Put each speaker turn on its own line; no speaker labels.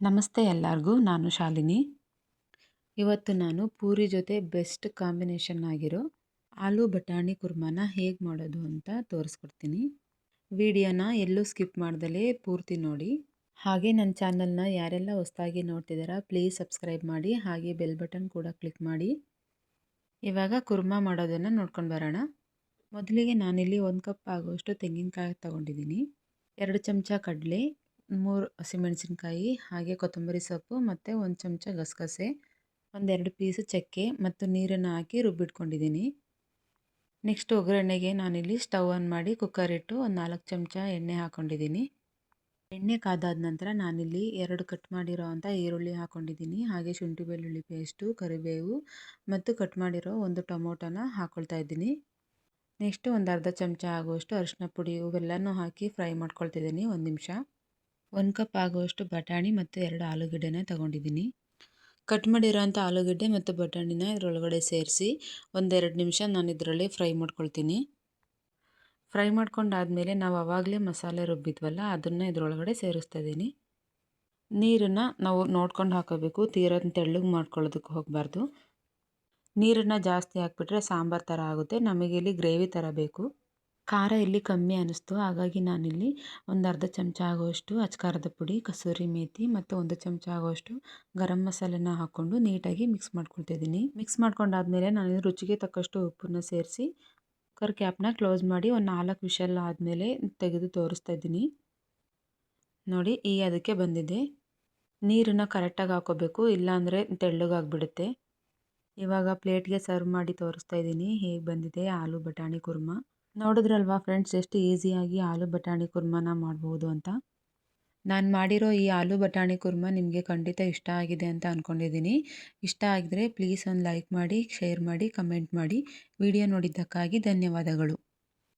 ನಮಸ್ತೆ ಎಲ್ಲರಿಗೂ, ನಾನು ಶಾಲಿನಿ. ಇವತ್ತು ನಾನು ಪೂರಿ ಜೊತೆ ಬೆಸ್ಟ್ ಕಾಂಬಿನೇಷನ್ ಆಗಿರೋ ಆಲೂ ಬಟಾಣಿ ಕುರ್ಮಾನ ಹೇಗೆ ಮಾಡೋದು ಅಂತ ತೋರಿಸ್ಕೊಡ್ತೀನಿ. ವಿಡಿಯೋನ ಎಲ್ಲೂ ಸ್ಕಿಪ್ ಮಾಡ್ದಲೇ ಪೂರ್ತಿ ನೋಡಿ. ಹಾಗೆ ನನ್ನ ಚಾನಲ್ನ ಯಾರೆಲ್ಲ ಹೊಸದಾಗಿ ನೋಡ್ತಿದ್ದಾರಾ ಪ್ಲೀಸ್ ಸಬ್ಸ್ಕ್ರೈಬ್ ಮಾಡಿ, ಹಾಗೆ ಬೆಲ್ ಬಟನ್ ಕೂಡ ಕ್ಲಿಕ್ ಮಾಡಿ. ಇವಾಗ ಕುರ್ಮಾ ಮಾಡೋದನ್ನು ನೋಡ್ಕೊಂಡು ಬರೋಣ. ಮೊದಲಿಗೆ ನಾನಿಲ್ಲಿ ಒಂದು ಕಪ್ ಆಗುವಷ್ಟು ತೆಂಗಿನಕಾಯಿ ತೊಗೊಂಡಿದ್ದೀನಿ ಎರಡು ಚಮಚ ಕಡಲೆ ಮೂರು ಹಸಿಮೆಣಸಿನ್ಕಾಯಿ ಹಾಗೆ ಕೊತ್ತಂಬರಿ ಸೊಪ್ಪು ಮತ್ತು ಒಂದು ಚಮಚ ಗಸಗಸೆ, ಒಂದೆರಡು ಪೀಸ್ ಚಕ್ಕೆ ಮತ್ತು ನೀರನ್ನು ಹಾಕಿ ರುಬ್ಬಿಟ್ಕೊಂಡಿದ್ದೀನಿ. ನೆಕ್ಸ್ಟ್ ಒಗ್ಗರಣೆಗೆ ನಾನಿಲ್ಲಿ ಸ್ಟವ್ ಆನ್ ಮಾಡಿ ಕುಕ್ಕರ್ ಇಟ್ಟು ಒಂದು ನಾಲ್ಕು ಚಮಚ ಎಣ್ಣೆ ಹಾಕ್ಕೊಂಡಿದ್ದೀನಿ ಎಣ್ಣೆ ಕಾದಾದ ನಂತರ ನಾನಿಲ್ಲಿ ಎರಡು ಕಟ್ ಮಾಡಿರೋ ಅಂಥ ಈರುಳ್ಳಿ ಹಾಕ್ಕೊಂಡಿದ್ದೀನಿ ಹಾಗೆ ಶುಂಠಿ ಬೆಳ್ಳುಳ್ಳಿ ಪೇಸ್ಟು, ಕರಿಬೇವು ಮತ್ತು ಕಟ್ ಮಾಡಿರೋ ಒಂದು ಟೊಮೊಟೊನ ಹಾಕ್ಕೊಳ್ತಾ ಇದ್ದೀನಿ. ನೆಕ್ಸ್ಟು ಒಂದು ಅರ್ಧ ಚಮಚ ಆಗುವಷ್ಟು ಅರಿಶಿನ ಪುಡಿ ಇವೆಲ್ಲನೂ ಹಾಕಿ ಫ್ರೈ ಮಾಡ್ಕೊಳ್ತಿದ್ದೀನಿ ಒಂದು ನಿಮಿಷ. ಒಂದು ಕಪ್ ಆಗುವಷ್ಟು ಬಟಾಣಿ ಮತ್ತು ಎರಡು ಆಲೂಗಡ್ಡೆನ ತಗೊಂಡಿದ್ದೀನಿ. ಕಟ್ ಮಾಡಿರೋಂಥ ಆಲೂಗಡ್ಡೆ ಮತ್ತು ಬಟಾಣಿನ ಇದರೊಳಗಡೆ ಸೇರಿಸಿ ಒಂದೆರಡು ನಿಮಿಷ ನಾನು ಇದರಲ್ಲಿ ಫ್ರೈ ಮಾಡ್ಕೊಳ್ತೀನಿ. ಫ್ರೈ ಮಾಡ್ಕೊಂಡಾದಮೇಲೆ ನಾವು ಆವಾಗಲೇ ಮಸಾಲೆ ರುಬ್ಬಿದ್ವಲ್ಲ, ಅದನ್ನು ಇದರೊಳಗಡೆ ಸೇರಿಸ್ತಾ ಇದ್ದೀನಿ. ನೀರನ್ನು ನಾವು ನೋಡ್ಕೊಂಡು ಹಾಕೋಬೇಕು ತೀರ ತೆಳ್ಳಗೆ ಮಾಡ್ಕೊಳ್ಳೋದಕ್ಕೆ ಹೋಗಬಾರ್ದು. ನೀರನ್ನು ಜಾಸ್ತಿ ಹಾಕ್ಬಿಟ್ರೆ ಸಾಂಬಾರು ಥರ ಆಗುತ್ತೆ ನಮಗೆ ಇಲ್ಲಿ ಗ್ರೇವಿ ಥರ ಬೇಕು. ಖಾರ ಇಲ್ಲಿ ಕಮ್ಮಿ ಅನ್ನಿಸ್ತು. ಹಾಗಾಗಿ ನಾನಿಲ್ಲಿ ಒಂದು ಅರ್ಧ ಚಮಚ ಆಗುವಷ್ಟು ಅಚ್ಕಾರದ ಪುಡಿ, ಕಸೂರಿ ಮೇಥಿ ಮತ್ತು ಒಂದು ಚಮಚ ಆಗುವಷ್ಟು ಗರಂ ಮಸಾಲೆನ ಹಾಕ್ಕೊಂಡು ನೀಟಾಗಿ ಮಿಕ್ಸ್ ಮಾಡ್ಕೊಳ್ತಿದ್ದೀನಿ. ಮಿಕ್ಸ್ ಮಾಡ್ಕೊಂಡಾದ್ಮೇಲೆ ನಾನು ರುಚಿಗೆ ತಕ್ಕಷ್ಟು ಉಪ್ಪನ್ನು ಸೇರಿಸಿ ಕುಕ್ಕರ್ ಕ್ಯಾಪ್ನ ಕ್ಲೋಸ್ ಮಾಡಿ ಒಂದು ನಾಲ್ಕು ವಿಷಲ್ ಆದಮೇಲೆ ತೆಗೆದು ತೋರಿಸ್ತಾ ಇದ್ದೀನಿ. ನೋಡಿ, ಈ ಅದಕ್ಕೆ ಬಂದಿದೆ. ನೀರನ್ನು ಕರೆಕ್ಟಾಗಿ ಹಾಕೋಬೇಕು, ಇಲ್ಲಾಂದರೆ ತೆಳ್ಳಗಾಗ್ಬಿಡುತ್ತೆ. ಇವಾಗ ಪ್ಲೇಟ್ಗೆ ಸರ್ವ್ ಮಾಡಿ ತೋರಿಸ್ತಾ ಇದ್ದೀನಿ. ಹೇಗೆ ಬಂದಿದೆ, ಆಲೂ ಬಟಾಣಿ ಕುರ್ಮಾ. ನೋಡಿದ್ರಲ್ವಾ ಫ್ರೆಂಡ್ಸ್ ಎಷ್ಟು ಈಸಿಯಾಗಿ ಆಲೂ ಬಟಾಣಿ ಕುರ್ಮಾನ ಮಾಡ್ಬೋದು ಅಂತ? ನಾನು ಮಾಡಿರೋ ಈ ಆಲೂ ಬಟಾಣಿ ಕುರ್ಮ ನಿಮಗೆ ಖಂಡಿತ ಇಷ್ಟ ಆಗಿದೆ ಅಂತ ಅಂದ್ಕೊಂಡಿದ್ದೀನಿ ಇಷ್ಟ ಆಗಿದ್ರೆ ಪ್ಲೀಸ್ ಒಂದು ಲೈಕ್ ಮಾಡಿ ಶೇರ್ ಮಾಡಿ ಕಮೆಂಟ್ ಮಾಡಿ. ವಿಡಿಯೋ ನೋಡಿದ್ದಕ್ಕಾಗಿ ಧನ್ಯವಾದಗಳು.